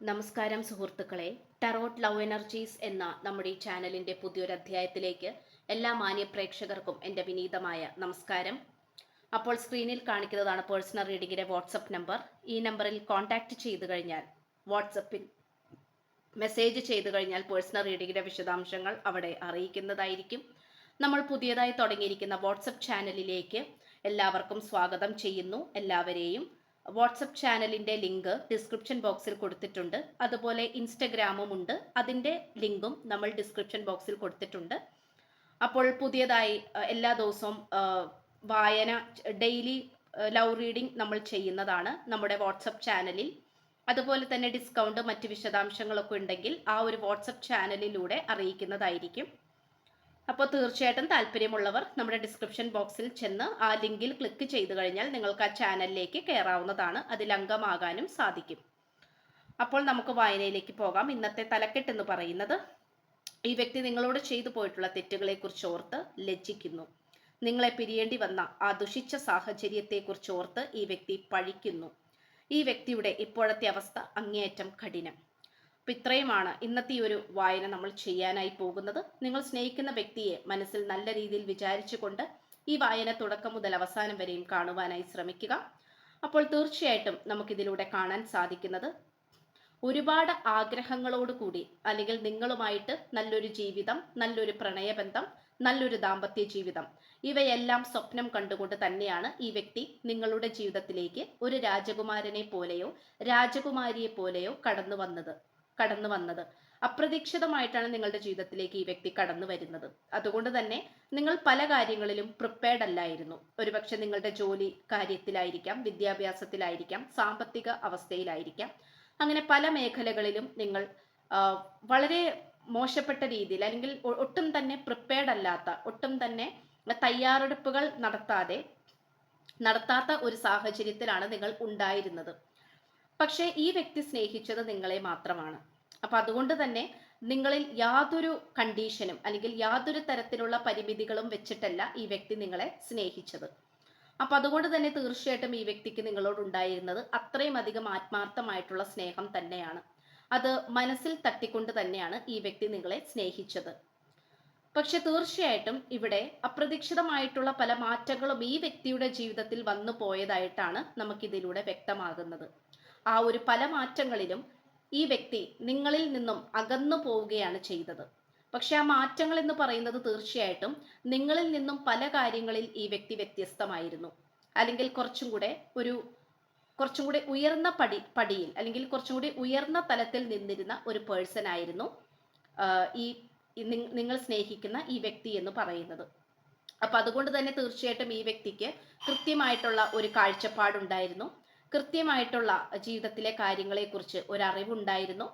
നമസ്കാരം സുഹൃത്തുക്കളെ. Tarot love energies എന്ന നമ്മുടെ ഈ ചാനലിന്റെ പുതിയൊരു അധ്യായത്തിലേക്ക് എല്ലാ മാന്യ പ്രേക്ഷകർക്കും എന്റെ വിനീതമായ നമസ്കാരം. അപ്പോൾ സ്ക്രീനിൽ കാണിക്കുന്നതാണ് പേഴ്സണൽ റീഡിങ്ങിന്റെ വാട്സപ്പ് നമ്പർ. ഈ നമ്പറിൽ കോൺടാക്റ്റ് ചെയ്തു കഴിഞ്ഞാൽ വാട്സപ്പിൽ മെസ്സേജ് ചെയ്തു കഴിഞ്ഞാൽ പേഴ്സണൽ റീഡിങ്ങിന്റെ വിശദാംശങ്ങൾ അവിടെ അറിയിക്കുന്നതായിരിക്കും. നമ്മൾ പുതിയതായി തുടങ്ങിയിരിക്കുന്ന വാട്സപ്പ് ചാനലിലേക്ക് എല്ലാവർക്കും സ്വാഗതം ചെയ്യുന്നു. എല്ലാവരെയും വാട്സപ്പ് ചാനലിന്റെ ലിങ്ക് ഡിസ്ക്രിപ്ഷൻ ബോക്സിൽ കൊടുത്തിട്ടുണ്ട്. അതുപോലെ ഇൻസ്റ്റഗ്രാമും ഉണ്ട്. അതിന്റെ ലിങ്കും നമ്മൾ ഡിസ്ക്രിപ്ഷൻ ബോക്സിൽ കൊടുത്തിട്ടുണ്ട്. അപ്പോൾ പുതിയതായി എല്ലാ ദിവസവും വായന ഡെയിലി ലവ് റീഡിംഗ് നമ്മൾ ചെയ്യുന്നതാണ് നമ്മുടെ വാട്സപ്പ് ചാനലിൽ. അതുപോലെ തന്നെ ഡിസ്കൗണ്ട് മറ്റ് വിശദാംശങ്ങളൊക്കെ ഉണ്ടെങ്കിൽ ആ ഒരു വാട്സപ്പ് ചാനലിലൂടെ അറിയിക്കുന്നതായിരിക്കും. അപ്പോൾ തീർച്ചയായിട്ടും താല്പര്യമുള്ളവർ നമ്മുടെ ഡിസ്ക്രിപ്ഷൻ ബോക്സിൽ ചെന്ന് ആ ലിങ്കിൽ ക്ലിക്ക് ചെയ്തു കഴിഞ്ഞാൽ നിങ്ങൾക്ക് ആ ചാനലിലേക്ക് കയറാവുന്നതാണ് അതിൽ അംഗമാകാനും സാധിക്കും. അപ്പോൾ നമുക്ക് വായനയിലേക്ക് പോകാം. ഇന്നത്തെ തലക്കെട്ട് എന്ന് പറയുന്നത് ഈ വ്യക്തി നിങ്ങളോട് ചെയ്തു പോയിട്ടുള്ള തെറ്റുകളെക്കുറിച്ച് ഓർത്ത് ലജ്ജിക്കുന്നു. നിങ്ങളെ പിരിയേണ്ടി വന്ന ആ ദുഷിച്ച സാഹചര്യത്തെക്കുറിച്ച് ഓർത്ത് ഈ വ്യക്തി പഴിക്കുന്നു. ഈ വ്യക്തിയുടെ ഇപ്പോഴത്തെ അവസ്ഥ അങ്ങേയറ്റം കഠിനം. അപ്പൊ ഇത്രയുമാണ് ഇന്നത്തെ ഈ ഒരു വായന നമ്മൾ ചെയ്യാനായി പോകുന്നത്. നിങ്ങൾ സ്നേഹിക്കുന്ന വ്യക്തിയെ മനസ്സിൽ നല്ല രീതിയിൽ വിചാരിച്ചുകൊണ്ട് ഈ വായന തുടക്കം മുതൽ അവസാനം വരെയും കാണുവാനായി ശ്രമിക്കുക. അപ്പോൾ തീർച്ചയായിട്ടും നമുക്കിതിലൂടെ കാണാൻ സാധിക്കുന്നത് ഒരുപാട് ആഗ്രഹങ്ങളോട് കൂടി അല്ലെങ്കിൽ നിങ്ങളുമായിട്ട് നല്ലൊരു ജീവിതം നല്ലൊരു പ്രണയബന്ധം നല്ലൊരു ദാമ്പത്യ ജീവിതം ഇവയെല്ലാം സ്വപ്നം കണ്ടുകൊണ്ട് തന്നെയാണ് ഈ വ്യക്തി നിങ്ങളുടെ ജീവിതത്തിലേക്ക് ഒരു രാജകുമാരനെ പോലെയോ രാജകുമാരിയെ പോലെയോ കടന്നു വന്നത്. കടന്നു വന്നത്. അപ്രതീക്ഷിതമായിട്ടാണ് നിങ്ങളുടെ ജീവിതത്തിലേക്ക് ഈ വ്യക്തി കടന്നു വരുന്നത്. അതുകൊണ്ട് തന്നെ നിങ്ങൾ പല കാര്യങ്ങളിലും പ്രിപ്പയർഡ് അല്ലായിരുന്നു. ഒരുപക്ഷെ നിങ്ങളുടെ ജോലി കാര്യത്തിലായിരിക്കാം വിദ്യാഭ്യാസത്തിലായിരിക്കാം സാമ്പത്തിക അവസ്ഥയിലായിരിക്കാം. അങ്ങനെ പല മേഖലകളിലും നിങ്ങൾ വളരെ മോശപ്പെട്ട രീതിയിൽ അല്ലെങ്കിൽ ഒട്ടും തന്നെ പ്രിപ്പയർഡ് അല്ലാത്ത ഒട്ടും തന്നെ തയ്യാറെടുപ്പുകൾ നടത്താതെ നടത്താത്ത ഒരു സാഹചര്യത്തിലാണ് നിങ്ങൾ ഉണ്ടായിരുന്നത്. പക്ഷേ ഈ വ്യക്തി സ്നേഹിച്ചത് നിങ്ങളെ മാത്രമാണ്. അപ്പൊ അതുകൊണ്ട് തന്നെ നിങ്ങളിൽ യാതൊരു കണ്ടീഷനും അല്ലെങ്കിൽ യാതൊരു തരത്തിലുള്ള പരിമിതികളും വെച്ചിട്ടല്ല ഈ വ്യക്തി നിങ്ങളെ സ്നേഹിച്ചത്. അപ്പൊ അതുകൊണ്ട് തന്നെ തീർച്ചയായിട്ടും ഈ വ്യക്തിക്ക് നിങ്ങളോട് ഉണ്ടായിരുന്നത് അത്രയും അധികം ആത്മാർത്ഥമായിട്ടുള്ള സ്നേഹം തന്നെയാണ്. അത് മനസ്സിൽ തട്ടിക്കൊണ്ട് തന്നെയാണ് ഈ വ്യക്തി നിങ്ങളെ സ്നേഹിച്ചത്. പക്ഷെ തീർച്ചയായിട്ടും ഇവിടെ അപ്രതീക്ഷിതമായിട്ടുള്ള പല മാറ്റങ്ങളും ഈ വ്യക്തിയുടെ ജീവിതത്തിൽ വന്നു പോയതായിട്ടാണ് നമുക്കിതിലൂടെ വ്യക്തമാകുന്നത്. ആ ഒരു പല മാറ്റങ്ങളിലും ഈ വ്യക്തി നിങ്ങളിൽ നിന്നും അകന്നു പോവുകയാണ് ചെയ്തത്. പക്ഷെ ആ മാറ്റങ്ങൾ എന്ന് പറയുന്നത് തീർച്ചയായിട്ടും നിങ്ങളിൽ നിന്നും പല കാര്യങ്ങളിൽ ഈ വ്യക്തി വ്യത്യസ്തമായിരുന്നു. അല്ലെങ്കിൽ കുറച്ചും കൂടെ ഒരു കുറച്ചും കൂടി ഉയർന്ന പടി പടിയിൽ അല്ലെങ്കിൽ കുറച്ചും കൂടി ഉയർന്ന തലത്തിൽ നിന്നിരുന്ന ഒരു പേഴ്സൺ ആയിരുന്നു ഈ നിങ്ങൾ സ്നേഹിക്കുന്ന ഈ വ്യക്തി എന്ന് പറയുന്നത്. അപ്പൊ അതുകൊണ്ട് തന്നെ തീർച്ചയായിട്ടും ഈ വ്യക്തിക്ക് കൃത്യമായിട്ടുള്ള ഒരു കാഴ്ചപ്പാടുണ്ടായിരുന്നു. കൃത്യമായിട്ടുള്ള ജീവിതത്തിലെ കാര്യങ്ങളെക്കുറിച്ച് ഒരു അറിവുണ്ടായിരുന്നു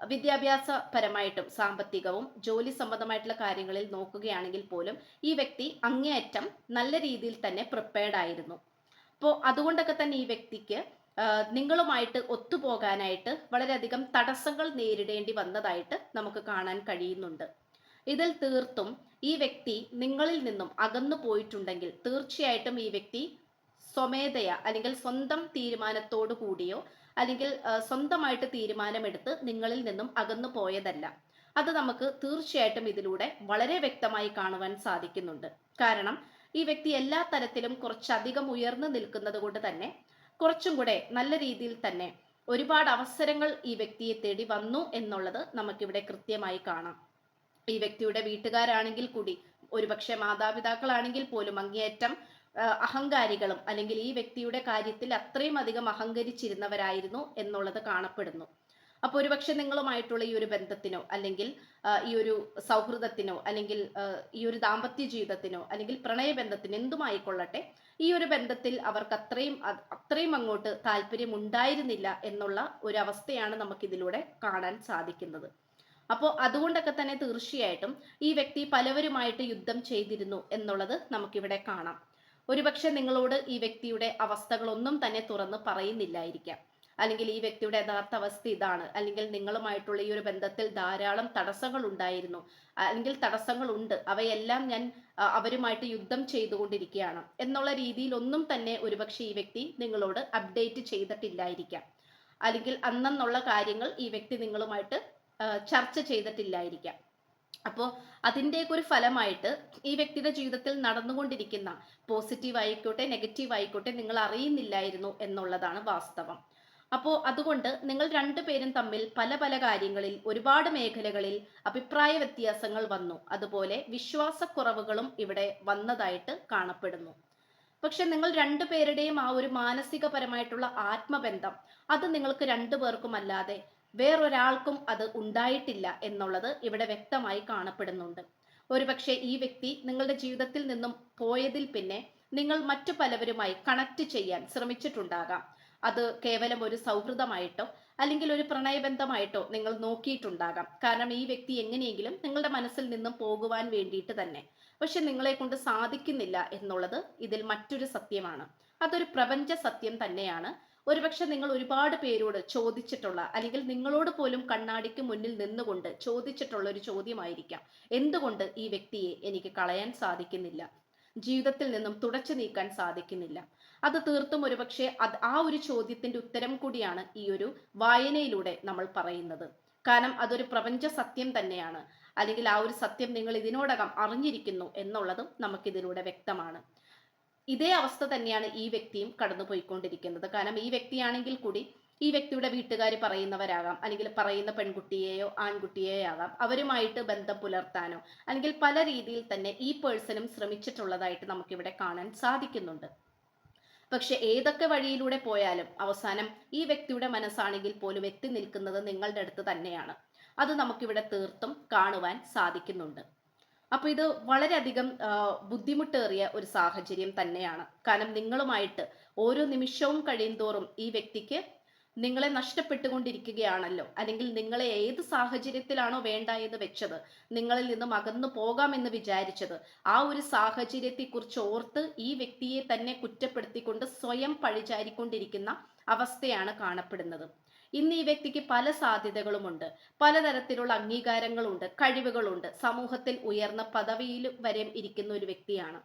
വിദ്യാഭ്യാസപരമായിട്ടും സാമ്പത്തികവും ജോലി സംബന്ധമായിട്ടുള്ള കാര്യങ്ങളിൽ നോക്കുകയാണെങ്കിൽ പോലും ഈ വ്യക്തി അങ്ങേയറ്റം നല്ല രീതിയിൽ തന്നെ പ്രിപ്പയർഡ് ആയിരുന്നു. അപ്പോൾ അതുകൊണ്ടൊക്കെ തന്നെ ഈ വ്യക്തിക്ക് നിങ്ങളുമായിട്ട് ഒത്തുപോകാനായിട്ട് വളരെയധികം തടസ്സങ്ങൾ നേരിടേണ്ടി വന്നതായിട്ട് നമുക്ക് കാണാൻ കഴിയുന്നുണ്ട്. ഇതിൽ തീർത്തും ഈ വ്യക്തി നിങ്ങളിൽ നിന്നും അകന്നു പോയിട്ടുണ്ടെങ്കിൽ തീർച്ചയായിട്ടും ഈ വ്യക്തി സ്വമേധയ അല്ലെങ്കിൽ സ്വന്തം തീരുമാനത്തോടു കൂടിയോ അല്ലെങ്കിൽ സ്വന്തമായിട്ട് തീരുമാനമെടുത്ത് നിങ്ങളിൽ നിന്നും അകന്നു പോയതല്ല. അത് നമുക്ക് തീർച്ചയായിട്ടും ഇതിലൂടെ വളരെ വ്യക്തമായി കാണുവാൻ സാധിക്കുന്നുണ്ട്. കാരണം ഈ വ്യക്തി എല്ലാ തരത്തിലും കുറച്ചധികം ഉയർന്നു നിൽക്കുന്നത് കൊണ്ട് തന്നെ കുറച്ചും കൂടെ നല്ല രീതിയിൽ തന്നെ ഒരുപാട് അവസരങ്ങൾ ഈ വ്യക്തിയെ തേടി വന്നു എന്നുള്ളത് നമുക്കിവിടെ കൃത്യമായി കാണാം. ഈ വ്യക്തിയുടെ വീട്ടുകാരാണെങ്കിൽ കൂടി ഒരുപക്ഷെ മാതാപിതാക്കളാണെങ്കിൽ പോലും അങ്ങേയറ്റം അഹങ്കാരികളും അല്ലെങ്കിൽ ഈ വ്യക്തിയുടെ കാര്യത്തിൽ അത്രയും അധികം അഹങ്കരിച്ചിരുന്നവരായിരുന്നു എന്നുള്ളത് കാണപ്പെടുന്നു. അപ്പോൾ ഒരുപക്ഷെ നിങ്ങളുമായിട്ടുള്ള ഈ ഒരു ബന്ധത്തിനോ അല്ലെങ്കിൽ ഈ ഒരു സൗഹൃദത്തിനോ അല്ലെങ്കിൽ ഈ ഒരു ദാമ്പത്യ ജീവിതത്തിനോ അല്ലെങ്കിൽ പ്രണയബന്ധത്തിനോ എന്തുമായിക്കൊള്ളട്ടെ ഈ ഒരു ബന്ധത്തിൽ അവർക്ക് അത്രയും അത്രയും അങ്ങോട്ട് താല്പര്യം ഉണ്ടായിരുന്നില്ല എന്നുള്ള ഒരു അവസ്ഥയാണ് നമുക്കിതിലൂടെ കാണാൻ സാധിക്കുന്നത്. അപ്പോൾ അതുകൊണ്ടൊക്കെ തന്നെ തീർച്ചയായിട്ടും ഈ വ്യക്തി പലവരുമായിട്ട് യുദ്ധം ചെയ്തിരുന്നു എന്നുള്ളത് നമുക്കിവിടെ കാണാം. ഒരുപക്ഷെ നിങ്ങളോട് ഈ വ്യക്തിയുടെ അവസ്ഥകളൊന്നും തന്നെ തുറന്ന് പറയുന്നില്ലായിരിക്കാം. അല്ലെങ്കിൽ ഈ വ്യക്തിയുടെ യഥാർത്ഥ അവസ്ഥ ഇതാണ്. അല്ലെങ്കിൽ നിങ്ങളുമായിട്ടുള്ള ഈ ഒരു ബന്ധത്തിൽ ധാരാളം തടസ്സങ്ങൾ ഉണ്ടായിരുന്നു അല്ലെങ്കിൽ തടസ്സങ്ങൾ ഉണ്ട് അവയെല്ലാം ഞാൻ അവരുമായിട്ട് യുദ്ധം ചെയ്തുകൊണ്ടിരിക്കുകയാണ്. എന്നുള്ള രീതിയിൽ ഒന്നും തന്നെ ഒരുപക്ഷെ ഈ വ്യക്തി നിങ്ങളോട് അപ്ഡേറ്റ് ചെയ്തിട്ടില്ലായിരിക്കാം. അല്ലെങ്കിൽ അന്നെന്നുള്ള കാര്യങ്ങൾ ഈ വ്യക്തി നിങ്ങളുമായിട്ട് ചർച്ച ചെയ്തിട്ടില്ലായിരിക്കാം. അപ്പോൾ അതിന്റെയൊക്കെ ഒരു ഫലമായിട്ട് ഈ വ്യക്തിയുടെ ജീവിതത്തിൽ നടന്നുകൊണ്ടിരിക്കുന്ന പോസിറ്റീവ് ആയിക്കോട്ടെ നെഗറ്റീവ് ആയിക്കോട്ടെ നിങ്ങൾ അറിയുന്നില്ലായിരുന്നു എന്നുള്ളതാണ് വാസ്തവം. അപ്പോൾ അതുകൊണ്ട് നിങ്ങൾ രണ്ടുപേരും തമ്മിൽ പല പല കാര്യങ്ങളിൽ ഒരുപാട് മേഖലകളിൽ അഭിപ്രായ വ്യത്യാസങ്ങൾ വന്നു. അതുപോലെ വിശ്വാസക്കുറവുകളും ഇവിടെ വന്നതായിട്ട് കാണപ്പെടുന്നു. പക്ഷെ നിങ്ങൾ രണ്ടുപേരുടെയും ആ ഒരു മാനസികപരമായിട്ടുള്ള ആത്മബന്ധം അത് നിങ്ങൾക്ക് രണ്ടുപേർക്കും അല്ലാതെ വേറൊരാൾക്കും അത് ഉണ്ടായിട്ടില്ല എന്നുള്ളത് ഇവിടെ വ്യക്തമായി കാണപ്പെടുന്നുണ്ട്. ഒരുപക്ഷെ ഈ വ്യക്തി നിങ്ങളുടെ ജീവിതത്തിൽ നിന്നും പോയതിൽ പിന്നെ നിങ്ങൾ മറ്റു പലവരുമായി കണക്ട് ചെയ്യാൻ ശ്രമിച്ചിട്ടുണ്ടാകാം. അത് കേവലം ഒരു സൗഹൃദമായിട്ടോ അല്ലെങ്കിൽ ഒരു പ്രണയബന്ധമായിട്ടോ നിങ്ങൾ നോക്കിയിട്ടുണ്ടാകാം. കാരണം ഈ വ്യക്തി എങ്ങനെയെങ്കിലും നിങ്ങളുടെ മനസ്സിൽ നിന്നും പോകുവാൻ വേണ്ടിയിട്ട് തന്നെ. പക്ഷെ നിങ്ങളെ കൊണ്ട് സാധിക്കുന്നില്ല എന്നുള്ളത് ഇതിൽ മറ്റൊരു സത്യമാണ്. അതൊരു പ്രപഞ്ച സത്യം തന്നെയാണ്. ഒരുപക്ഷെ നിങ്ങൾ ഒരുപാട് പേരോട് ചോദിച്ചിട്ടുള്ള അല്ലെങ്കിൽ നിങ്ങളോട് പോലും കണ്ണാടിക്ക് മുന്നിൽ നിന്നുകൊണ്ട് ചോദിച്ചിട്ടുള്ള ഒരു ചോദ്യമായിരിക്കാം. എന്തുകൊണ്ട് ഈ വ്യക്തിയെ എനിക്ക് കളയാൻ സാധിക്കുന്നില്ല? ജീവിതത്തിൽ നിന്നും തുടച്ചു നീക്കാൻ സാധിക്കുന്നില്ല. അത് തീർത്തും ഒരുപക്ഷെ അത് ആ ഒരു ചോദ്യത്തിന്റെ ഉത്തരം കൂടിയാണ് ഈ ഒരു വായനയിലൂടെ നമ്മൾ പറയുന്നത്. കാരണം അതൊരു പ്രപഞ്ച സത്യം തന്നെയാണ്. അല്ലെങ്കിൽ ആ ഒരു സത്യം നിങ്ങൾ ഇതിനോടകം അറിഞ്ഞിരിക്കുന്നു എന്നുള്ളതും നമുക്കിതിലൂടെ വ്യക്തമാണ്. ഇതേ അവസ്ഥ തന്നെയാണ് ഈ വ്യക്തിയും കടന്നുപോയിക്കൊണ്ടിരിക്കുന്നത്. കാരണം ഈ വ്യക്തിയാണെങ്കിൽ കൂടി ഈ വ്യക്തിയുടെ വീട്ടുകാർ പറയുന്നവരാകാം. അല്ലെങ്കിൽ പറയുന്ന പെൺകുട്ടിയെയോ ആൺകുട്ടിയെയോ ആകാം. അവരുമായിട്ട് ബന്ധം പുലർത്താനോ അല്ലെങ്കിൽ പല രീതിയിൽ തന്നെ ഈ പേഴ്സണും ശ്രമിച്ചിട്ടുള്ളതായിട്ട് നമുക്കിവിടെ കാണാൻ സാധിക്കുന്നുണ്ട്. പക്ഷെ ഏതൊക്കെ വഴിയിലൂടെ പോയാലും അവസാനം ഈ വ്യക്തിയുടെ മനസ്സാണെങ്കിൽ പോലും എത്തി നിൽക്കുന്നത് നിങ്ങളുടെ അടുത്ത് തന്നെയാണ്. അത് നമുക്കിവിടെ തീർത്തും കാണുവാൻ സാധിക്കുന്നുണ്ട്. അപ്പൊ ഇത് വളരെയധികം ബുദ്ധിമുട്ടേറിയ ഒരു സാഹചര്യം തന്നെയാണ്. കാരണം നിങ്ങളുമായിട്ട് ഓരോ നിമിഷവും കഴിയും തോറും ഈ വ്യക്തിക്ക് നിങ്ങളെ നഷ്ടപ്പെട്ടുകൊണ്ടിരിക്കുകയാണല്ലോ. അല്ലെങ്കിൽ നിങ്ങളെ ഏത് സാഹചര്യത്തിലാണോ വേണ്ട എന്ന് വെച്ചത് നിങ്ങളിൽ നിന്നും അകന്നു പോകാമെന്ന് വിചാരിച്ചത് ആ ഒരു സാഹചര്യത്തെക്കുറിച്ച് ഓർത്ത് ഈ വ്യക്തിയെ തന്നെ കുറ്റപ്പെടുത്തിക്കൊണ്ട് സ്വയം പഴിചാരിക്കൊണ്ടിരിക്കുന്ന അവസ്ഥയാണ് കാണപ്പെടുന്നത്. ഇന്ന് ഈ വ്യക്തിക്ക് പല സാധ്യതകളുമുണ്ട്. പലതരത്തിലുള്ള അംഗീകാരങ്ങളുണ്ട് കഴിവുകളുണ്ട്. സമൂഹത്തിൽ ഉയർന്ന പദവിയിൽ വരെ ഇരിക്കുന്ന ഒരു വ്യക്തിയാണ്.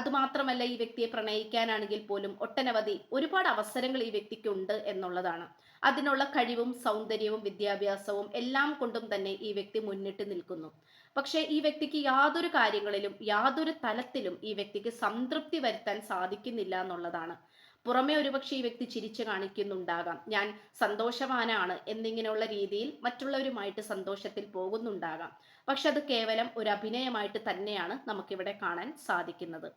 അതുമാത്രമല്ല ഈ വ്യക്തിയെ പ്രണയിക്കാനാണെങ്കിൽ പോലും ഒട്ടനവധി ഒരുപാട് അവസരങ്ങൾ ഈ വ്യക്തിക്ക് ഉണ്ട് എന്നുള്ളതാണ്. അതിനുള്ള കഴിവും സൗന്ദര്യവും വിദ്യാഭ്യാസവും എല്ലാം കൊണ്ടും തന്നെ ഈ വ്യക്തി മുന്നിട്ട് നിൽക്കുന്നു. പക്ഷേ ഈ വ്യക്തിക്ക് യാതൊരു കാര്യങ്ങളിലും യാതൊരു തലത്തിലും ഈ വ്യക്തിക്ക് സംതൃപ്തി വരുത്താൻ സാധിക്കുന്നില്ല എന്നുള്ളതാണ്. പുറമെ ഒരുപക്ഷെ ഈ വ്യക്തി ചിരിച്ചു കാണിക്കുന്നുണ്ടാകാം. ഞാൻ സന്തോഷവാനാണ് എന്നിങ്ങനെയുള്ള രീതിയിൽ മറ്റുള്ളവരുമായിട്ട് സന്തോഷത്തിൽ പോകുന്നുണ്ടാകാം. പക്ഷെ അത് കേവലം ഒരു അഭിനയമായിട്ട് തന്നെയാണ് നമുക്കിവിടെ കാണാൻ സാധിക്കുന്നത്.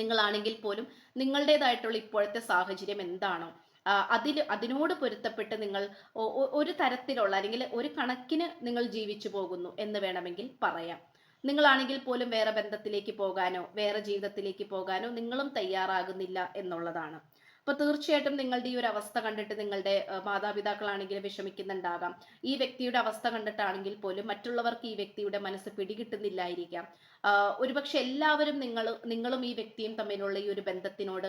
നിങ്ങളാണെങ്കിൽ പോലും നിങ്ങളുടേതായിട്ടുള്ള ഇപ്പോഴത്തെ സാഹചര്യം എന്താണോ? അതിൽ അതിനോട് പൊരുത്തപ്പെട്ട് നിങ്ങൾ ഒരു തരത്തിലുള്ള അല്ലെങ്കിൽ ഒരു കണക്കിന് നിങ്ങൾ ജീവിച്ചു പോകുന്നു എന്ന് വേണമെങ്കിൽ പറയാം. നിങ്ങളാണെങ്കിൽ പോലും വേറെ ബന്ധത്തിലേക്ക് പോകാനോ വേറെ ജീവിതത്തിലേക്ക് പോകാനോ നിങ്ങളും തയ്യാറാകുന്നില്ല എന്നുള്ളതാണ്. അപ്പൊ തീർച്ചയായിട്ടും നിങ്ങളുടെ ഈ ഒരു അവസ്ഥ കണ്ടിട്ട് നിങ്ങളുടെ മാതാപിതാക്കളാണെങ്കിൽ വിഷമിക്കുന്നുണ്ടാകാം. ഈ വ്യക്തിയുടെ അവസ്ഥ കണ്ടിട്ടാണെങ്കിൽ പോലും മറ്റുള്ളവർക്ക് ഈ വ്യക്തിയുടെ മനസ്സ് പിടികിട്ടുന്നില്ലായിരിക്കാം. ഒരുപക്ഷെ എല്ലാവരും നിങ്ങൾ നിങ്ങളും ഈ വ്യക്തിയും തമ്മിലുള്ള ഈ ഒരു ബന്ധത്തിനോട്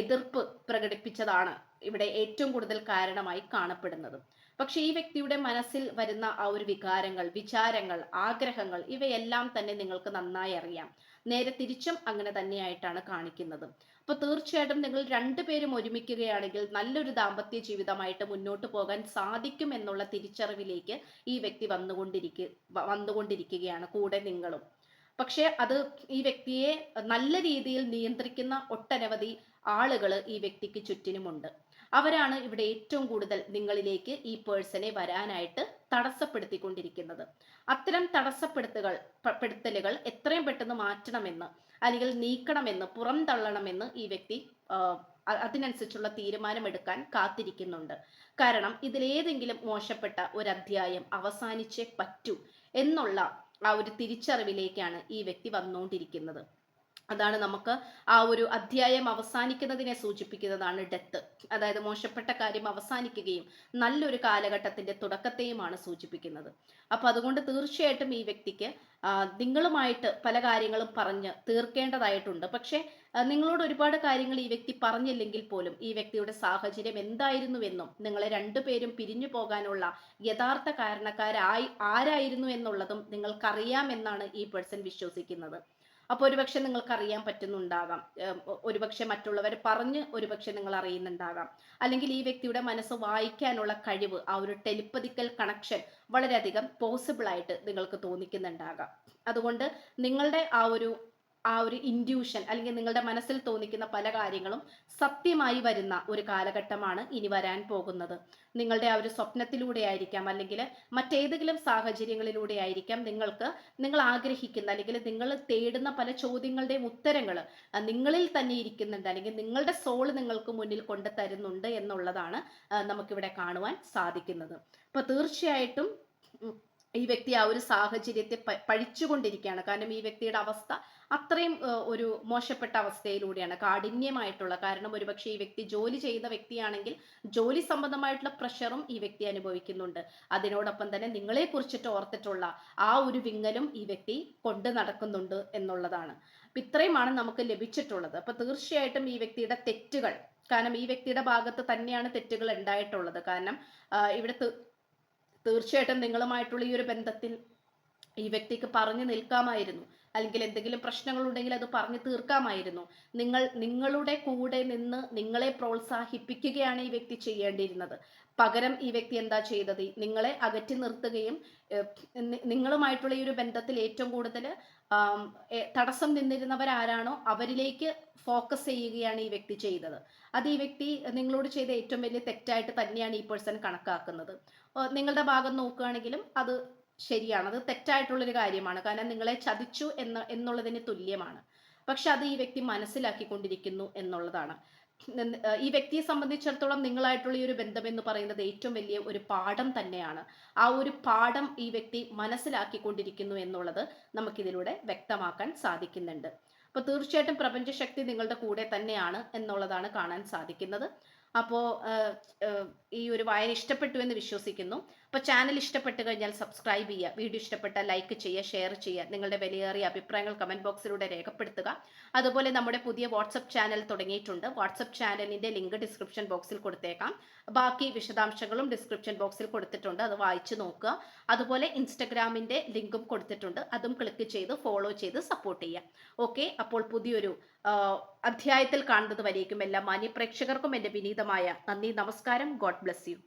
എതിർപ്പ് പ്രകടിപ്പിച്ചതാണ് ഇവിടെ ഏറ്റവും കൂടുതൽ കാരണമായി കാണപ്പെടുന്നത്. പക്ഷെ ഈ വ്യക്തിയുടെ മനസ്സിൽ വരുന്ന ആ ഒരു വികാരങ്ങൾ വിചാരങ്ങൾ ആഗ്രഹങ്ങൾ ഇവയെല്ലാം തന്നെ നിങ്ങൾക്ക് നന്നായി അറിയാം. നേരെ തിരിച്ചും അങ്ങനെ തന്നെയായിട്ടാണ് കാണിക്കുന്നത്. അപ്പൊ തീർച്ചയായിട്ടും നിങ്ങൾ രണ്ടുപേരും ഒരുമിക്കുകയാണെങ്കിൽ നല്ലൊരു ദാമ്പത്യ ജീവിതമായിട്ട് മുന്നോട്ട് പോകാൻ സാധിക്കും എന്നുള്ള തിരിച്ചറിവിലേക്ക് ഈ വ്യക്തി വന്നുകൊണ്ടിരിക്കുക വന്നുകൊണ്ടിരിക്കുകയാണ് കൂടെ നിങ്ങളും. പക്ഷേ അത് ഈ വ്യക്തിയെ നല്ല രീതിയിൽ നിയന്ത്രിക്കുന്ന ഒട്ടനവധി ആളുകൾ ഈ വ്യക്തിക്ക് ചുറ്റിനുമുണ്ട്. അവരാണ് ഇവിടെ ഏറ്റവും കൂടുതൽ നിങ്ങളിലേക്ക് ഈ പേഴ്സണെ വരാനായിട്ട് തടസ്സപ്പെടുത്തിക്കൊണ്ടിരിക്കുന്നത്. അത്തരം തടസ്സപ്പെടുത്തുകൾ പെടുത്തലുകൾ എത്രയും പെട്ടെന്ന് മാറ്റണമെന്ന് അല്ലെങ്കിൽ നീക്കണമെന്ന് പുറംതള്ളണമെന്ന് ഈ വ്യക്തി അതിനനുസരിച്ചുള്ള തീരുമാനമെടുക്കാൻ കാത്തിരിക്കുന്നുണ്ട്. കാരണം ഇതിലേതെങ്കിലും മോശപ്പെട്ട ഒരു അധ്യായം അവസാനിച്ചേ പറ്റൂ എന്നുള്ള ആ ഒരു തിരിച്ചറിവിലേക്കാണ് ഈ വ്യക്തി വന്നുകൊണ്ടിരിക്കുന്നത് അതാണ് നമുക്ക് ആ ഒരു അധ്യായം അവസാനിക്കുന്നതിനെ സൂചിപ്പിക്കുന്നതാണ് ഡെത്ത് അതായത് മോശപ്പെട്ട കാര്യം അവസാനിക്കുകയും നല്ലൊരു കാലഘട്ടത്തിന്റെ തുടക്കത്തെയുമാണ് സൂചിപ്പിക്കുന്നത്. അപ്പൊ അതുകൊണ്ട് തീർച്ചയായിട്ടും ഈ വ്യക്തിക്ക് നിങ്ങളുമായിട്ട് പല കാര്യങ്ങളും പറഞ്ഞ് തീർക്കേണ്ടതായിട്ടുണ്ട്. പക്ഷേ നിങ്ങളോട് ഒരുപാട് കാര്യങ്ങൾ ഈ വ്യക്തി പറഞ്ഞില്ലെങ്കിൽ പോലും ഈ വ്യക്തിയുടെ സാഹചര്യം എന്തായിരുന്നുവെന്നും നിങ്ങളെ രണ്ടുപേരും പിരിഞ്ഞു പോകാനുള്ള യഥാർത്ഥ കാരണക്കാരായി ആരായിരുന്നു എന്നുള്ളതും നിങ്ങൾക്കറിയാമെന്നാണ് ഈ പേഴ്സൺ വിശ്വസിക്കുന്നത്. അപ്പോൾ ഒരുപക്ഷെ നിങ്ങൾക്ക് അറിയാൻ പറ്റുന്നുണ്ടാകാം ഒരുപക്ഷെ മറ്റുള്ളവർ പറഞ്ഞ് ഒരുപക്ഷെ നിങ്ങൾ അറിയുന്നുണ്ടാകാം അല്ലെങ്കിൽ ഈ വ്യക്തിയുടെ മനസ്സ് വായിക്കാനുള്ള കഴിവ് ആ ഒരു ടെലിപ്പതിക്കൽ കണക്ഷൻ വളരെയധികം പോസിബിൾ ആയിട്ട് നിങ്ങൾക്ക് തോന്നിക്കുന്നുണ്ടാകാം. അതുകൊണ്ട് നിങ്ങളുടെ ആ ഒരു ആ ഒരു ഇൻഡ്യൂഷൻ അല്ലെങ്കിൽ നിങ്ങളുടെ മനസ്സിൽ തോന്നിക്കുന്ന പല കാര്യങ്ങളും സത്യമായി വരുന്ന ഒരു കാലഘട്ടമാണ് ഇനി വരാൻ പോകുന്നത്. നിങ്ങളുടെ ആ ഒരു സ്വപ്നത്തിലൂടെ ആയിരിക്കാം അല്ലെങ്കിൽ മറ്റേതെങ്കിലും സാഹചര്യങ്ങളിലൂടെ ആയിരിക്കാം നിങ്ങൾക്ക് നിങ്ങൾ ആഗ്രഹിക്കുന്ന അല്ലെങ്കിൽ നിങ്ങൾ തേടുന്ന പല ചോദ്യങ്ങളുടെയും ഉത്തരങ്ങൾ നിങ്ങളിൽ തന്നെ ഇരിക്കുന്നുണ്ട് അല്ലെങ്കിൽ നിങ്ങളുടെ സോൾ നിങ്ങൾക്ക് മുന്നിൽ കൊണ്ട് തരുന്നുണ്ട് എന്നുള്ളതാണ് നമുക്കിവിടെ കാണുവാൻ സാധിക്കുന്നത്. അപ്പോൾ തീർച്ചയായിട്ടും ഈ വ്യക്തി ആ ഒരു സാഹചര്യത്തെ പഴിച്ചുകൊണ്ടിരിക്കുകയാണ്. കാരണം ഈ വ്യക്തിയുടെ അവസ്ഥ അത്രയും ഒരു മോശപ്പെട്ട അവസ്ഥയിലൂടെയാണ് കാഠിന്യമായിട്ടുള്ള. കാരണം ഒരുപക്ഷെ ഈ വ്യക്തി ജോലി ചെയ്യുന്ന വ്യക്തിയാണെങ്കിൽ ജോലി സംബന്ധമായിട്ടുള്ള പ്രഷറും ഈ വ്യക്തി അനുഭവിക്കുന്നുണ്ട്. അതിനോടൊപ്പം തന്നെ നിങ്ങളെ കുറിച്ചിട്ട് ഓർത്തിട്ടുള്ള ആ ഒരു വിങ്ങലും ഈ വ്യക്തി കൊണ്ടു നടക്കുന്നുണ്ട് എന്നുള്ളതാണ്. അപ്പൊ ഇത്രയുമാണ് നമുക്ക് ലഭിച്ചിട്ടുള്ളത്. അപ്പൊ തീർച്ചയായിട്ടും ഈ വ്യക്തിയുടെ തെറ്റുകൾ കാരണം ഈ വ്യക്തിയുടെ ഭാഗത്ത് തന്നെയാണ് തെറ്റുകൾ ഉണ്ടായിട്ടുള്ളത്. കാരണം ഇവിടെ തീർച്ചയായിട്ടും നിങ്ങളുമായിട്ടുള്ള ഈ ഒരു ബന്ധത്തിൽ ഈ വ്യക്തിക്ക് പറഞ്ഞു നിൽക്കാമായിരുന്നു. അല്ലെങ്കിൽ എന്തെങ്കിലും പ്രശ്നങ്ങളുണ്ടെങ്കിൽ അത് പറഞ്ഞു തീർക്കാമായിരുന്നു. നിങ്ങൾ നിങ്ങളുടെ കൂടെ നിന്ന് നിങ്ങളെ പ്രോത്സാഹിപ്പിക്കുകയാണ് ഈ വ്യക്തി ചെയ്യേണ്ടിയിരുന്നത്. പകരം ഈ വ്യക്തി എന്താ ചെയ്തത്? നിങ്ങളെ അകറ്റി നിർത്തുകയും നിങ്ങളുമായിട്ടുള്ള ഈ ഒരു ബന്ധത്തിൽ ഏറ്റവും കൂടുതൽ തടസ്സം നിന്നിരുന്നവരാരാണോ അവരിലേക്ക് ഫോക്കസ് ചെയ്യുകയാണ് ഈ വ്യക്തി ചെയ്തത്. അത് ഈ വ്യക്തി നിങ്ങളോട് ചെയ്ത ഏറ്റവും വലിയ തെറ്റായിട്ട് തന്നെയാണ് ഈ പേഴ്സൺ കണക്കാക്കുന്നത്. നിങ്ങളുടെ ഭാഗം നോക്കുകയാണെങ്കിലും അത് ശരിയാണ്. അത് തെറ്റായിട്ടുള്ളൊരു കാര്യമാണ്. കാരണം നിങ്ങളെ ചതിച്ചു എന്ന എന്നുള്ളതിന് തുല്യമാണ്. പക്ഷെ അത് ഈ വ്യക്തി മനസ്സിലാക്കിക്കൊണ്ടിരിക്കുന്നു എന്നുള്ളതാണ്. ഈ വ്യക്തിയെ സംബന്ധിച്ചിടത്തോളം നിങ്ങളായിട്ടുള്ള ഈ ഒരു ബന്ധം എന്ന് പറയുന്നത് ഏറ്റവും വലിയ ഒരു പാഠം തന്നെയാണ്. ആ ഒരു പാഠം ഈ വ്യക്തി മനസ്സിലാക്കിക്കൊണ്ടിരിക്കുന്നു എന്നുള്ളത് നമുക്കിതിലൂടെ വ്യക്തമാക്കാൻ സാധിക്കുന്നുണ്ട്. അപ്പോൾ തീർച്ചയായിട്ടും പ്രപഞ്ചശക്തി നിങ്ങളുടെ കൂടെ തന്നെയാണ് എന്നുള്ളതാണ് കാണാൻ സാധിക്കുന്നത്. അപ്പോൾ ഈ ഒരു വായന ഇഷ്ടപ്പെട്ടു എന്ന് വിശ്വസിക്കുന്നു. അപ്പോൾ ചാനൽ ഇഷ്ടപ്പെട്ട് കഴിഞ്ഞാൽ സബ്സ്ക്രൈബ് ചെയ്യുക വീഡിയോ ഇഷ്ടപ്പെട്ടാൽ ലൈക്ക് ചെയ്യുക ഷെയർ ചെയ്യുക നിങ്ങളുടെ വിലയേറിയ അഭിപ്രായങ്ങൾ കമന്റ് ബോക്സിലൂടെ രേഖപ്പെടുത്തുക. അതുപോലെ നമ്മുടെ പുതിയ വാട്സപ്പ് ചാനൽ തുടങ്ങിയിട്ടുണ്ട്. വാട്സപ്പ് ചാനലിന്റെ ലിങ്ക് ഡിസ്ക്രിപ്ഷൻ ബോക്സിൽ കൊടുത്തേക്കാം. ബാക്കി വിശദാംശങ്ങളും ഡിസ്ക്രിപ്ഷൻ ബോക്സിൽ കൊടുത്തിട്ടുണ്ട്. അത് വായിച്ചു നോക്കുക. അതുപോലെ ഇൻസ്റ്റഗ്രാമിന്റെ ലിങ്കും കൊടുത്തിട്ടുണ്ട്. അതും ക്ലിക്ക് ചെയ്ത് ഫോളോ ചെയ്ത് സപ്പോർട്ട് ചെയ്യുക. ഓക്കെ അപ്പോൾ പുതിയൊരു അധ്യായത്തിൽ കാണുന്നത് വരേക്കും എല്ലാ മാന്യ പ്രേക്ഷകർക്കും എന്റെ വിനീതമായ നന്ദി നമസ്കാരം. God bless you